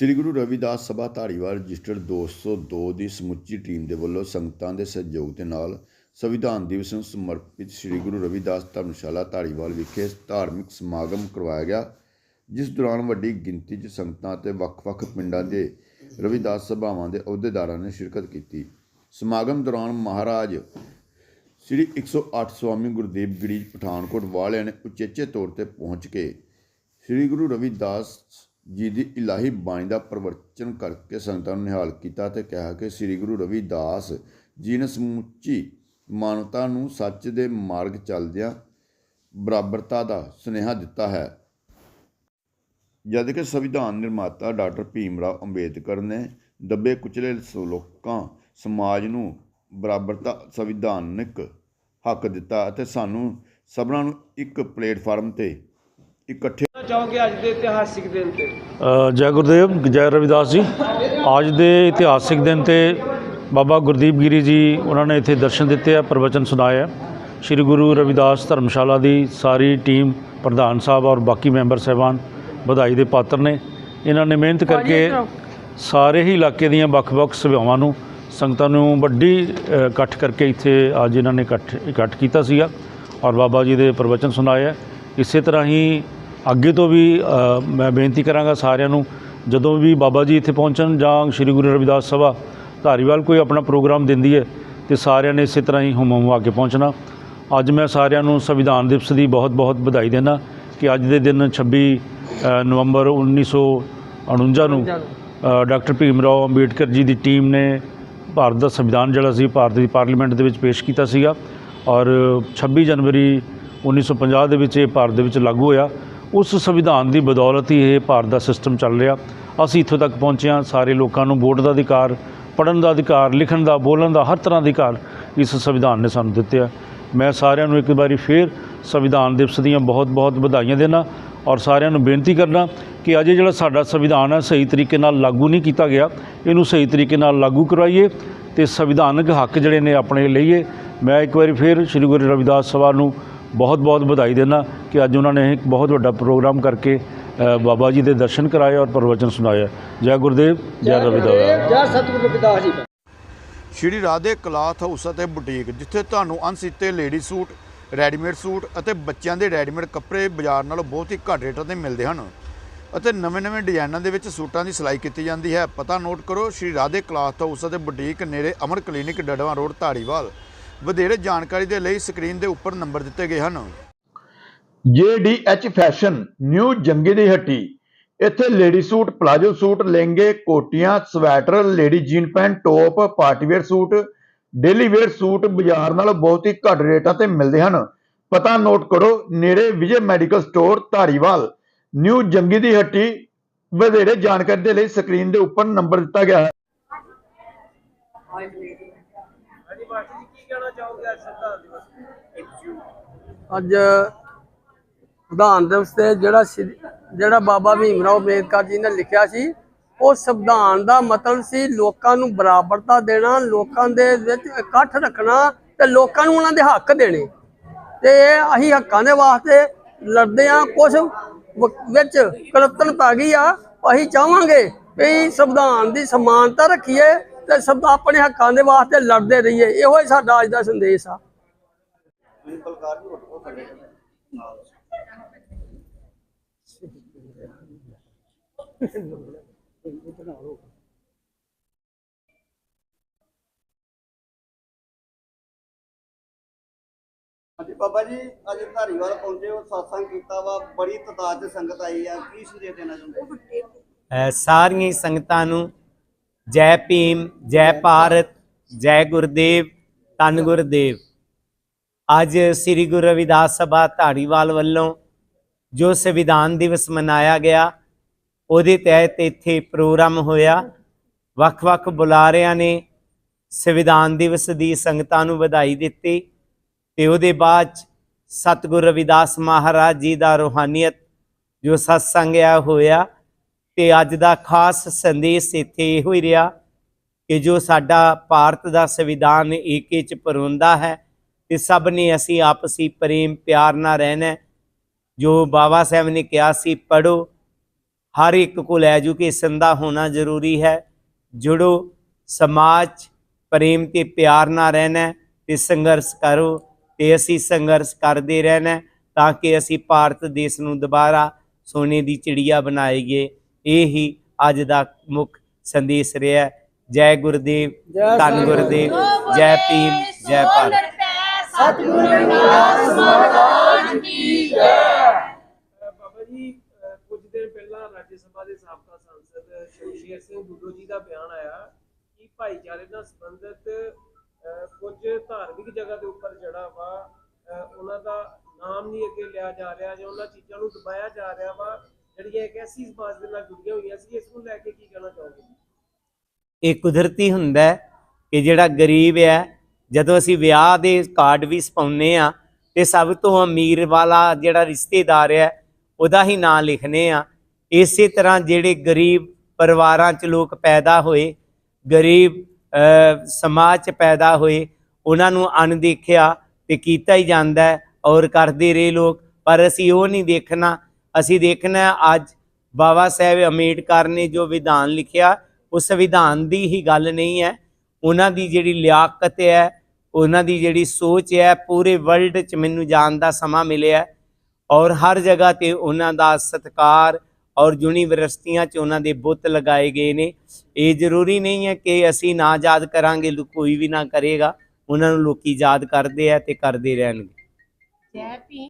ਸ੍ਰੀ ਗੁਰੂ ਰਵਿਦਾਸ ਸਭਾ Dhariwal registered 202 ਦੀ ਸਮੁੱਚੀ team ਦੇ ਵੱਲੋਂ ਸੰਗਤਾਂ ਦੇ ਸਹਿਯੋਗ ਦੇ ਨਾਲ ਸੰਵਿਧਾਨ ਦਿਵਸ ਨੂੰ ਸਮਰਪਿਤ ਸ੍ਰੀ ਗੁਰੂ ਰਵਿਦਾਸ ਧਰਮਸ਼ਾਲਾ ਧਾਰੀਵਾਲ ਵਿਖੇ ਧਾਰਮਿਕ ਸਮਾਗਮ ਕਰਵਾਇਆ ਗਿਆ, ਜਿਸ ਦੌਰਾਨ ਵੱਡੀ ਗਿਣਤੀ 'ਚ ਸੰਗਤਾਂ ਅਤੇ ਵੱਖ-ਵੱਖ ਪਿੰਡਾਂ ਦੇ ਰਵਿਦਾਸ ਸਭਾਵਾਂ ਦੇ ਅਹੁਦੇਦਾਰਾਂ ਨੇ ਸ਼ਿਰਕਤ ਕੀਤੀ। ਸਮਾਗਮ ਦੌਰਾਨ ਮਹਾਰਾਜ ਸ੍ਰੀ 108 ਸਵਾਮੀ ਗੁਰਦੇਵ ਗਿਰੀ ਪਠਾਨਕੋਟ ਵਾਲਿਆਂ ਨੇ ਉਚੇਚੇ ਤੌਰ ਤੇ ਪਹੁੰਚ ਕੇ ਸ੍ਰੀ ਗੁਰੂ ਰਵਿਦਾਸ ਜਿਹਦੀ ਇਲਾਹੀ ਬਾਣੀ ਦਾ ਪ੍ਰਵਚਨ ਕਰਕੇ ਸੰਗਤਾਂ ਨੂੰ ਨਿਹਾਲ ਕੀਤਾ ਤੇ ਕਿਹਾ ਕਿ ਸ੍ਰੀ ਗੁਰੂ ਰਵਿਦਾਸ ਜੀ ਨੇ ਸਮੁੱਚੀ ਮਾਨਵਤਾ ਨੂੰ ਸੱਚ ਦੇ ਮਾਰਗ ਚੱਲਦਿਆਂ ਬਰਾਬਰਤਾ ਦਾ ਸੁਨੇਹਾ ਦਿੱਤਾ ਹੈ। ਜਦ ਕਿ ਸੰਵਿਧਾਨ ਨਿਰਮਾਤਾ ਡਾਕਟਰ ਭੀਮ ਰਾਓ ਅੰਬੇਦਕਰ ਨੇ ਦੱਬੇ ਕੁਚਲੇ ਲੋਕਾਂ ਸਮਾਜ ਨੂੰ ਬਰਾਬਰਤਾ ਸੰਵਿਧਾਨਿਕ ਹੱਕ ਦਿੱਤਾ ਅਤੇ ਸਾਨੂੰ ਸਭਨਾਂ ਨੂੰ ਇੱਕ ਪਲੇਟਫਾਰਮ ਤੇ ਇਕੱਠੇ ਚਾਹੋਗੇ ਅੱਜ ਦੇ ਇਤਿਹਾਸਿਕ ਦਿਨ ਤੇ? ਜੈ ਗੁਰਦੇਵ ਜੈ ਰਵਿਦਾਸ ਜੀ। ਅੱਜ ਦੇ ਇਤਿਹਾਸਿਕ ਦਿਨ ਤੇ ਬਾਬਾ ਗੁਰਦੀਪ ਗਿਰੀ ਜੀ ਉਹਨਾਂ ਨੇ ਇੱਥੇ ਦਰਸ਼ਨ ਦਿੱਤੇ ਆ ਪ੍ਰਵਚਨ ਸੁਣਾਇਆ ਸ੍ਰੀ ਗੁਰੂ ਰਵਿਦਾਸ ਧਰਮਸ਼ਾਲਾ ਦੀ ਸਾਰੀ ਟੀਮ ਪ੍ਰਧਾਨ ਸਾਹਿਬ ਔਰ ਬਾਕੀ ਮੈਂਬਰ ਸਹਿਬਾਨ ਵਧਾਈ ਦੇ ਪਾਤਰ ਨੇ। ਇਹਨਾਂ ਨੇ ਮਿਹਨਤ ਕਰਕੇ ਸਾਰੇ ਹੀ ਇਲਾਕੇ ਦੀਆਂ ਵੱਖ-ਵੱਖ ਸਭਾਵਾਂ ਨੂੰ ਸੰਗਤਾਂ ਨੂੰ ਵੱਡੀ ਇਕੱਠ ਕਰਕੇ ਇੱਥੇ ਅੱਜ ਇਹਨਾਂ ਨੇ ਇਕੱਠ ਇਕੱਠ ਕੀਤਾ ਸੀਗਾ। ਔਰ ਬਾਬਾ ਜੀ ਦੇ ਪ੍ਰਵਚਨ ਸੁਣਾਇਆ ਇਸੇ ਤਰ੍ਹਾਂ ਹੀ ਅੱਗੇ ਤੋਂ ਵੀ ਮੈਂ ਬੇਨਤੀ ਕਰਾਂਗਾ ਸਾਰਿਆਂ ਨੂੰ ਜਦੋਂ ਵੀ ਬਾਬਾ ਜੀ ਇੱਥੇ ਪਹੁੰਚਣ ਜਾਂ ਸ੍ਰੀ ਗੁਰੂ ਰਵਿਦਾਸ ਸਭਾ ਧਾਰੀਵਾਲ ਕੋਈ ਆਪਣਾ ਪ੍ਰੋਗਰਾਮ ਦਿੰਦੀ ਹੈ ਤੇ ਸਾਰਿਆਂ ਨੇ ਇਸੇ ਤਰ੍ਹਾਂ ਹੀ ਹੁਮ ਹੁਮ ਆ ਕੇ ਪਹੁੰਚਣਾ। ਅੱਜ ਮੈਂ ਸਾਰਿਆਂ ਨੂੰ ਸੰਵਿਧਾਨ ਦਿਵਸ ਦੀ ਬਹੁਤ-ਬਹੁਤ ਵਧਾਈ ਦਿੰਦਾ ਕਿ ਅੱਜ ਦੇ ਦਿਨ 26 ਅ, ਨਵੰਬਰ 1949 ਨੂੰ ਡਾਕਟਰ ਭੀਮ ਰਾਓ ਅੰਬੇਡਕਰ ਜੀ ਦੀ ਟੀਮ ਨੇ ਭਾਰਤ ਦਾ ਸੰਵਿਧਾਨ ਜਿਹੜਾ ਸੀ ਭਾਰਤ ਦੀ ਪਾਰਲੀਮੈਂਟ ਦੇ ਵਿੱਚ ਪੇਸ਼ ਕੀਤਾ ਸੀਗਾ। ਔਰ 26 ਜਨਵਰੀ 1950 ਦੇ ਵਿੱਚ ਇਹ ਭਾਰਤ ਦੇ ਵਿੱਚ ਲਾਗੂ ਹੋਇਆ। ਉਸ ਸੰਵਿਧਾਨ ਦੀ ਬਦੌਲਤ ਹੀ ਇਹ ਭਾਰਤ ਦਾ ਸਿਸਟਮ ਚੱਲ ਰਿਹਾ। ਅਸੀਂ ਇੱਥੋਂ ਤੱਕ ਪਹੁੰਚੇ ਹਾਂ, ਸਾਰੇ ਲੋਕਾਂ ਨੂੰ ਵੋਟ ਦਾ ਅਧਿਕਾਰ, ਪੜ੍ਹਨ ਦਾ ਅਧਿਕਾਰ, ਲਿਖਣ ਦਾ, ਬੋਲਣ ਦਾ, ਹਰ ਤਰ੍ਹਾਂ ਦਾ ਅਧਿਕਾਰ ਇਸ ਸੰਵਿਧਾਨ ਨੇ ਸਾਨੂੰ ਦਿੱਤੇ ਆ। ਮੈਂ ਸਾਰਿਆਂ ਨੂੰ ਇੱਕ ਵਾਰੀ ਫੇਰ ਸੰਵਿਧਾਨ ਦਿਵਸ ਦੀਆਂ ਬਹੁਤ-ਬਹੁਤ ਵਧਾਈਆਂ ਦੇਣਾ ਔਰ ਸਾਰਿਆਂ ਨੂੰ ਬੇਨਤੀ ਕਰਨਾ ਕਿ ਅਜੇ ਜਿਹੜਾ ਸਾਡਾ ਸੰਵਿਧਾਨ ਹੈ ਸਹੀ ਤਰੀਕੇ ਨਾਲ ਲਾਗੂ ਨਹੀਂ ਕੀਤਾ ਗਿਆ। ਇਹਨੂੰ ਸਹੀ ਤਰੀਕੇ ਨਾਲ ਲਾਗੂ ਕਰਵਾਈਏ ਤੇ ਸੰਵਿਧਾਨਕ ਹੱਕ ਜਿਹੜੇ ਨੇ ਆਪਣੇ ਲਈਏ। ਮੈਂ ਇੱਕ ਵਾਰੀ ਫੇਰ ਸ੍ਰੀ ਗੁਰੂ ਰਵਿਦਾਸ ਸਭਾ ਨੂੰ ਬਹੁਤ-ਬਹੁਤ ਵਧਾਈ ਦੇਣਾ ਕਿ ਅੱਜ ਉਹਨਾਂ ਨੇ ਇੱਕ ਬਹੁਤ ਵੱਡਾ ਪ੍ਰੋਗਰਾਮ ਕਰਕੇ ਬਾਬਾ ਜੀ ਦੇ ਦਰਸ਼ਨ ਕਰਾਏ ਔਰ ਪ੍ਰਵਚਨ ਸੁਣਾਇਆ ਜੈ ਗੁਰਦੇਵ ਜੈ ਰਵਿਦਾਸ ਜੈ ਸਤਿਗੁਰੂ ਰਵਿਦਾਸ ਜੀ। ਸ਼੍ਰੀ ਰਾਧੇ ਕਲਾਥ ਹਾਊਸ ਅਤੇ ਬੁਟੀਕ ਜਿੱਥੇ ਤੁਹਾਨੂੰ ਅਣਸੀਤੇ ਲੇਡੀ ਸੂਟ ਰੈਡੀਮੇਡ ਸੂਟ ਅਤੇ ਬੱਚਿਆਂ ਦੇ ਰੈਡੀਮੇਡ ਕੱਪੜੇ ਬਾਜ਼ਾਰ ਨਾਲੋਂ ਬਹੁਤ ਹੀ ਘੱਟ ਰੇਟਾਂ ਤੇ ਮਿਲਦੇ ਹਨ ਅਤੇ ਨਵੇਂ-ਨਵੇਂ ਡਿਜ਼ਾਈਨਾਂ ਦੇ ਵਿੱਚ ਸੂਟਾਂ ਦੀ ਸਿਲਾਈ ਕੀਤੀ ਜਾਂਦੀ ਹੈ। ਪਤਾ ਨੋਟ ਕਰੋ ਸ਼੍ਰੀ ਰਾਧੇ ਕਲਾਥ ਹਾਊਸ ਅਤੇ ਬੁਟੀਕ ਨੇੜੇ ਅਮਰ ਕਲੀਨਿਕ ਡੜਵਾ ਰੋਡ ਧਾਰੀਵਾਲ। ਵਧੇਰੇ ਜਾਣਕਾਰੀ ਦੇ ਲਈ ਸਕਰੀਨ ਦੇ ਉੱਪਰ ਨੰਬਰ ਦਿੱਤੇ ਗਏ ਹਨ। JDH ਫੈਸ਼ਨ ਨਿਊ ਜੰਗੀ ਦੀ ਹੱਟੀ, ਇੱਥੇ ਲੇਡੀ ਸੂਟ, ਪਲਾਜੋ ਸੂਟ, ਲਹਿੰਗੇ, ਕੋਟੀਆਂ, sweater, lady jean pant, top party wear suit, daily wear suit ਬਾਜ਼ਾਰ ਨਾਲੋਂ ਬਹੁਤ ਹੀ ਘੱਟ ਰੇਟਾਂ ਤੇ ਮਿਲਦੇ ਹਨ। ਪਤਾ ਨੋਟ ਕਰੋ, ਨੇੜੇ Vijay medical store, Dhariwal. New Jangi ਦੀ ਹੱਟੀ, ਵਧੇਰੇ ਜਾਣਕਾਰੀ ਦੇ ਲਈ ਸਕਰੀਨ ਦੇ ਉੱਪਰ ਨੰਬਰ ਦਿੱਤਾ ਗਿਆ ਹੈ। ਮਾਸਟਰ ਜੀ ਕੀ ਕਹਿਣਾ ਚਾਹੋਗੇ ਅੱਜ ਸੰਵਿਧਾਨ ਦਿਵਸ ਅੱਜ ਸੰਵਿਧਾਨ ਦਿਵਸ ਤੇ ਜਿਹੜਾ ਸ਼੍ਰੀ- ਜਿਹੜਾ ਬਾਬਾ ਭੀਮ ਰਾਓ ਅੰਬੇਦਕਰ ਜੀ ਨੇ ਲਿਖਿਆ ਸੀ, ਉਹ ਸੰਵਿਧਾਨ ਦਾ ਮਤਲਬ ਸੀ ਲੋਕਾਂ ਨੂੰ ਬਰਾਬਰਤਾ ਦੇਣਾ, ਲੋਕਾਂ ਦੇ ਵਿੱਚ ਇਕੱਠ ਰੱਖਣਾ ਤੇ ਲੋਕਾਂ ਨੂੰ ਉਹਨਾਂ ਦੇ ਹੱਕ ਦੇਣੇ। ਤੇ ਅਸੀਂ ਹੱਕਾਂ ਦੇ ਵਾਸਤੇ ਲੜਦੇ ਆ ਕੁਝ ਵਿੱਚ ਕਲਪਤਨ ਪੈ ਗਈ ਆ, ਅਸੀਂ ਚਾਹਾਂਗੇ ਵੀ ਸੰਵਿਧਾਨ ਦੀ ਸਮਾਨਤਾ ਰੱਖੀਏ ਤੇ ਸਭ ਆਪਣੇ ਹੱਕਾਂ ਦੇ ਵਾਸਤੇ ਲੜਦੇ ਰਹੀਏ ਇਹੋ ਹੀ ਸਾਡਾ ਅੱਜ ਦਾ ਸੰਦੇਸ਼ ਆ। ਹਾਂਜੀ ਬਾਬਾ ਜੀ ਅੱਜ ਧਾਰੀਵਾਲ ਪਹੁੰਚੇ ਹੋ satsang ਕੀਤਾ ਵਾ ਬੜੀ ਤਦਾਦ ਚ ਸੰਗਤ ਆਈ ਆ ਕੀ ਸੰਦੇਸ਼ ਦੇਣਾ ਚਾਹੁੰਦੇ ਸਾਰੀਆਂ ਹੀ ਸੰਗਤਾਂ ਨੂੰ ਜੈ ਭੀਮ, ਜੈ ਭਾਰਤ, ਜੈ ਗੁਰਦੇਵ, ਧੰਨ ਗੁਰਦੇਵ। ਅੱਜ ਸ੍ਰੀ ਗੁਰੂ ਰਵਿਦਾਸ ਸਭਾ ਧਾਰੀਵਾਲ ਵੱਲੋਂ ਜੋ ਸੰਵਿਧਾਨ ਦਿਵਸ ਮਨਾਇਆ ਗਿਆ, ਉਹਦੇ ਤਹਿਤ ਇੱਥੇ ਪ੍ਰੋਗਰਾਮ ਹੋਇਆ। ਵੱਖ-ਵੱਖ ਬੁਲਾਰਿਆਂ ਨੇ ਸੰਵਿਧਾਨ ਦਿਵਸ ਦੀ ਸੰਗਤਾਂ ਨੂੰ ਵਧਾਈ ਦਿੱਤੀ ਤੇ ਉਹਦੇ ਬਾਅਦ 'ਚ ਸਤਿਗੁਰ ਰਵਿਦਾਸ ਮਹਾਰਾਜ ਜੀ ਦਾ ਰੂਹਾਨੀਅਤ ਜੋ ਸਤਸੰਗ ਆ ਹੋਇਆ। ਤੇ ਅੱਜ ਦਾ ਖਾਸ ਸੰਦੇਸ਼ ਇੱਥੇ ਇਹੋ ਹੀ ਰਿਹਾ ਕਿ ਜੋ ਸਾਡਾ ਭਾਰਤ ਦਾ ਸੰਵਿਧਾਨ ਏਕੇ ਚ ਪਰੋਂਦਾ ਹੈ ਤੇ ਸਭ ਨੇ ਅਸੀਂ ਆਪਸੀ ਪ੍ਰੇਮ ਪਿਆਰ ਨਾਲ ਰਹਿਣਾ ਜੋ ਬਾਬਾ ਸਾਹਿਬ ਨੇ ਕਿਹਾ ਸੀ ਪੜੋ ਹਰ ਇੱਕ ਕੋਲ ਐਜੂਕੇਸ਼ਨ ਦਾ ਹੋਣਾ ਜ਼ਰੂਰੀ ਹੈ। ਜੁੜੋ, ਸਮਾਜ 'ਚ ਪ੍ਰੇਮ ਤੇ ਪਿਆਰ ਨਾਲ ਰਹਿਣਾ ਹੈ ਤੇ ਸੰਘਰਸ਼ ਕਰੋ ਤੇ ਅਸੀਂ ਸੰਘਰਸ਼ ਕਰਦੇ ਰਹਿਣਾ ਤਾਂ ਕਿ ਅਸੀਂ ਭਾਰਤ ਦੇਸ਼ ਨੂੰ ਦੁਬਾਰਾ ਸੋਨੇ ਦੀ ਚਿੜੀਆ ਬਣਾਈਏ। ਇਹ ਹੀ ਅੱਜ ਦਾ ਮੁੱਖ ਸੰਦੇਸ਼ ਰਿਹਾ। ਜੈ ਗੁਰਦੇਵ ਧੰਨ ਗੁਰਦੇਵ ਜੈ ਭੀਮ ਜੈ ਭਾਰਤ। ਅਹ ਬਾਬਾ ਜੀ ਅਹ ਕੁਝ ਦਿਨ ਪਹਿਲਾਂ ਰਾਜ ਸਭਾ ਦੇ ਸਾਬਕਾ ਸੰਸਦ ਸ਼ਮਸ਼ੇਰ ਸਿੰਘ ਦੁੱਡੋ ਜੀ ਦਾ ਬਿਆਨ ਆਇਆ ਕਿ ਭਾਈਚਾਰੇ ਨਾਲ ਸੰਬੰਧਿਤ ਕੁਝ ਧਾਰਮਿਕ ਜਗ੍ਹਾ ਦੇ ਉੱਪਰ ਜਿਹੜਾ ਵਾ ਉਹਨਾਂ ਦਾ ਨਾਮ ਨਹੀਂ ਅੱਗੇ ਲਿਆ ਜਾ ਰਿਹਾ ਜਾਂ ਉਹਨਾਂ ਚੀਜ਼ਾਂ ਨੂੰ ਦਬਾਇਆ ਜਾ ਰਿਹਾ ਵਾ। ਜਿਹੜੀਆਂ ਇੱਕ ਐਸੀ ਸਮਾਜ ਦੇ ਨਾਲ ਜੁੜੀਆਂ ਹੋਈਆਂ ਸੀ, ਇਸ ਨੂੰ ਲੈ ਕੇ ਕੀ ਕਹਿਣਾ ਚਾਹੋਗੇ? ਇਹ ਕੁਦਰਤੀ ਹੁੰਦਾ ਹੈ ਕਿ ਜਿਹੜਾ ਗਰੀਬ ਹੈ, ਜਦੋਂ ਅਸੀਂ ਵਿਆਹ ਦੇ ਕਾਰਡ ਵੀ ਛਪਾਉਂਦੇ ਆ ਤੇ ਸਭ ਤੋਂ ਅਮੀਰ ਵਾਲਾ ਜਿਹੜਾ ਰਿਸ਼ਤੇਦਾਰ ਹੈ, ਉਹਦਾ ਹੀ ਨਾਂ ਲਿਖਨੇ ਆ ਇਸੇ ਤਰ੍ਹਾਂ ਜਿਹੜੇ ਗਰੀਬ ਪਰਿਵਾਰਾਂ 'ਚ ਲੋਕ ਪੈਦਾ ਹੋਏ, ਗਰੀਬ ਸਮਾਜ 'ਚ ਪੈਦਾ ਹੋਏ, ਉਹਨਾਂ ਨੂੰ ਅਣਦੇਖਿਆ ਤੇ ਕੀਤਾ ਹੀ ਜਾਂਦਾ ਔਰ ਕਰਦੇ ਰਹੇ ਲੋਕ, ਪਰ ਅਸੀਂ ਉਹ ਨਹੀਂ ਦੇਖਣਾ ਅਸੀਂ ਦੇਖਣਾ ਅੱਜ ਬਾਬਾ ਸਾਹਿਬ ਅੰਬੇਡਕਰ ਨੇ ਜੋ ਵਿਧਾਨ ਲਿਖਿਆ, ਉਸ ਵਿਧਾਨ ਦੀ ਹੀ ਗੱਲ ਨਹੀਂ ਹੈ। ਉਹਨਾਂ ਦੀ ਜਿਹੜੀ ਲਿਆਕਤ ਹੈ, ਉਹਨਾਂ ਦੀ ਜਿਹੜੀ ਸੋਚ ਹੈ, ਪੂਰੇ ਵਰਲਡ 'ਚ ਮੈਨੂੰ ਜਾਣ ਦਾ ਸਮਾਂ ਮਿਲਿਆ ਔਰ ਹਰ ਜਗ੍ਹਾ ਤੇ ਉਹਨਾਂ ਦਾ ਸਤਿਕਾਰ ਔਰ ਯੂਨੀਵਰਸਿਟੀਆਂ 'ਚ ਉਹਨਾਂ ਦੇ ਬੁੱਤ ਲਗਾਏ ਗਏ ਨੇ। ਇਹ ਜ਼ਰੂਰੀ ਨਹੀਂ ਹੈ ਕਿ ਅਸੀਂ ਨਾ ਯਾਦ ਕਰਾਂਗੇ ਕੋਈ ਵੀ ਨਾ ਕਰੇਗਾ। ਉਹਨਾਂ ਨੂੰ ਲੋਕੀ ਯਾਦ ਕਰਦੇ ਆ ਤੇ ਕਰਦੇ ਰਹਿਣਗੇ।